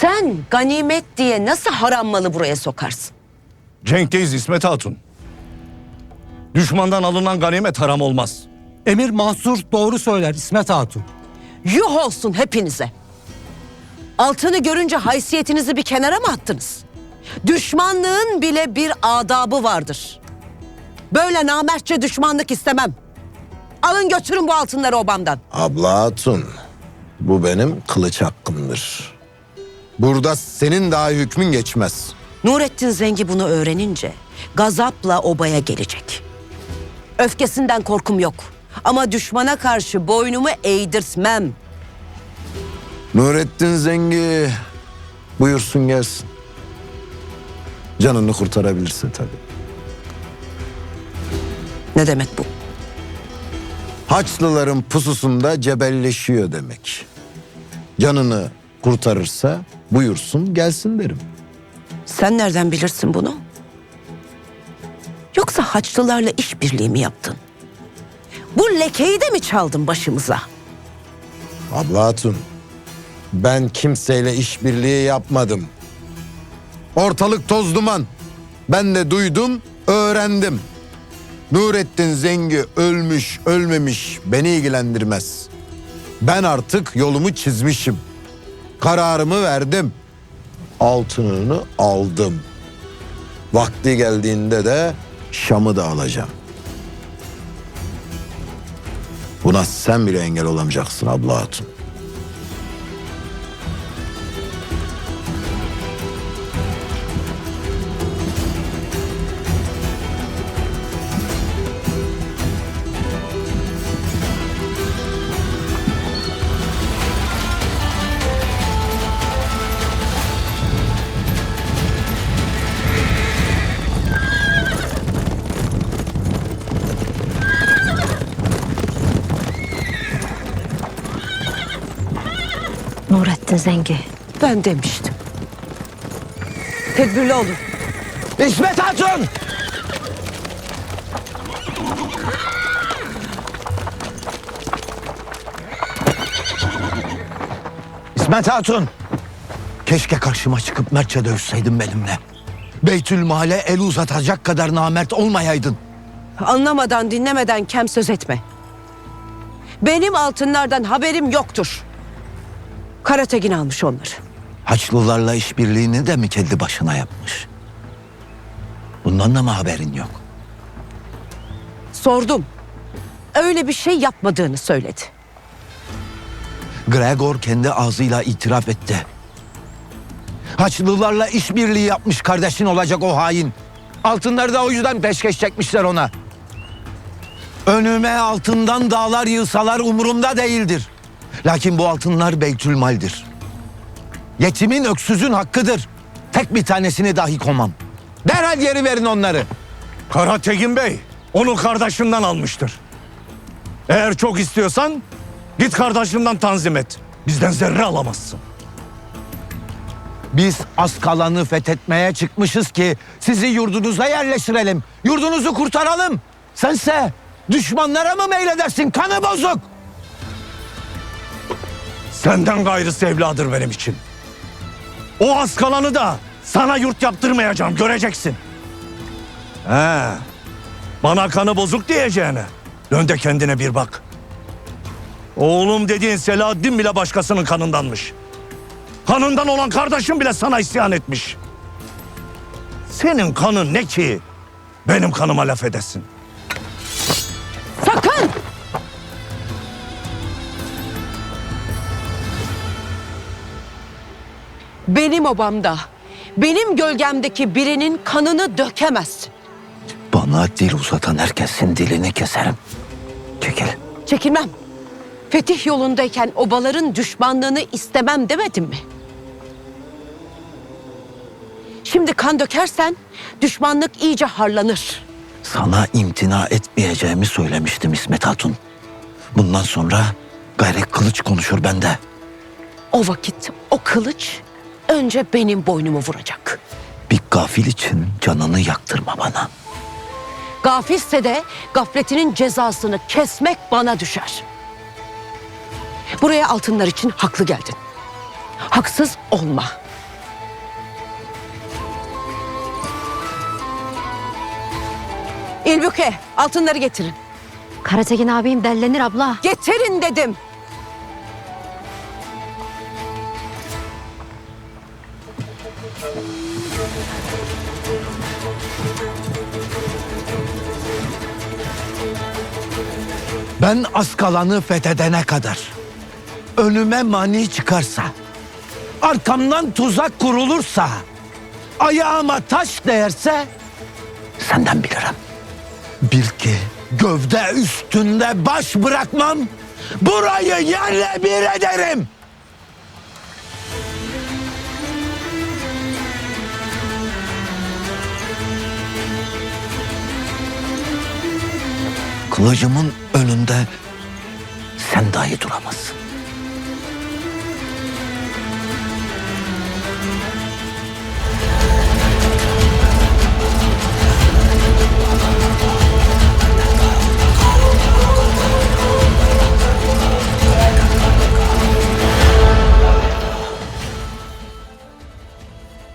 Sen ganimet diye nasıl haram malı buraya sokarsın? Cenk'teyiz İsmet Hatun. Düşmandan alınan ganimet haram olmaz. Emir Mansur doğru söyler İsmet Hatun. Yuh olsun hepinize. Altını görünce haysiyetinizi bir kenara mı attınız? Düşmanlığın bile bir adabı vardır. Böyle namertçe düşmanlık istemem. Alın götürün bu altınları obamdan. Abla Hatun, bu benim kılıç hakkımdır. Burada senin daha hükmün geçmez. Nurettin Zengi bunu öğrenince gazapla obaya gelecek. Öfkesinden korkum yok. Ama düşmana karşı boynumu eğdirtmem. Nurettin Zengi buyursun gelsin. Canını kurtarabilirse tabii. Ne demek bu? Haçlıların pususunda cebelleşiyor demek. Canını kurtarırsa buyursun gelsin derim. Sen nereden bilirsin bunu? Yoksa Haçlılarla işbirliği mi yaptın? Bu lekeyi de mi çaldın başımıza? Abla Hatun, ben kimseyle işbirliği yapmadım. Ortalık toz duman. Ben de duydum, öğrendim. Nurettin Zengi ölmüş, ölmemiş beni ilgilendirmez. Ben artık yolumu çizmişim. Kararımı verdim. Altınını aldım. Vakti geldiğinde de Şam'ı da alacağım. Buna sen bile engel olamayacaksın abla hatun. Nurettin Zengi. Ben demiştim. Tedbirli olun. İsmet Hatun! İsmet Hatun. Keşke karşıma çıkıp mertçe dövüşseydin benimle. Beytül Male el uzatacak kadar namert olmayaydın. Anlamadan dinlemeden kem söz etme. Benim altınlardan haberim yoktur. Karategin almış onları. Haçlılarla işbirliğini de mi kendi başına yapmış? Bundan da mı haberin yok? Sordum. Öyle bir şey yapmadığını söyledi. Gregor kendi ağzıyla itiraf etti. Haçlılarla işbirliği yapmış kardeşin olacak o hain. Altınları da o yüzden peşkeş çekmişler ona. Önüme altından dağlar yığsalar umurumda değildir. Lakin bu altınlar beytülmaldir. Yetimin öksüzün hakkıdır. Tek bir tanesini dahi komam. Derhal geri verin onları. Karategin Bey onu kardeşinden almıştır. Eğer çok istiyorsan git kardeşinden tanzim et. Bizden zerre alamazsın. Biz az kalanı fethetmeye çıkmışız ki sizi yurdunuza yerleştirelim. Yurdunuzu kurtaralım. Sense düşmanlara mı meyledersin kanı bozuk? Senden gayrısı evladır benim için. O az kalanı da sana yurt yaptırmayacağım göreceksin. He. Bana kanı bozuk diyeceğine. Dön de kendine bir bak. Oğlum dediğin Selahaddin bile başkasının kanındanmış. Kanından olan kardeşim bile sana isyan etmiş. Senin kanın ne ki? Benim kanıma laf edesin. Sakın! Benim obamda, benim gölgemdeki birinin kanını dökemezsin. Bana dil uzatan herkesin dilini keserim. Çekil. Çekilmem. Fetih yolundayken obaların düşmanlığını istemem demedim mi? Şimdi kan dökersen düşmanlık iyice harlanır. Sana imtina etmeyeceğimi söylemiştim İsmet Hatun. Bundan sonra gayri kılıç konuşur bende. O vakit o kılıç önce benim boynumu vuracak. Bir gafil için canını yaktırma bana. Gafilse de gafletinin cezasını kesmek bana düşer. Buraya altınlar için haklı geldin. Haksız olma. İlbüke altınları getirin. Karatekin abim dellenir abla. Getirin dedim. Ben Askalan'ı fethedene kadar önüme mani çıkarsa, arkamdan tuzak kurulursa, ayağıma taş değerse senden bilirim. Bil ki gövde üstünde baş bırakmam, burayı yerle bir ederim. Kılıcımın önünde sen dahi duramazsın.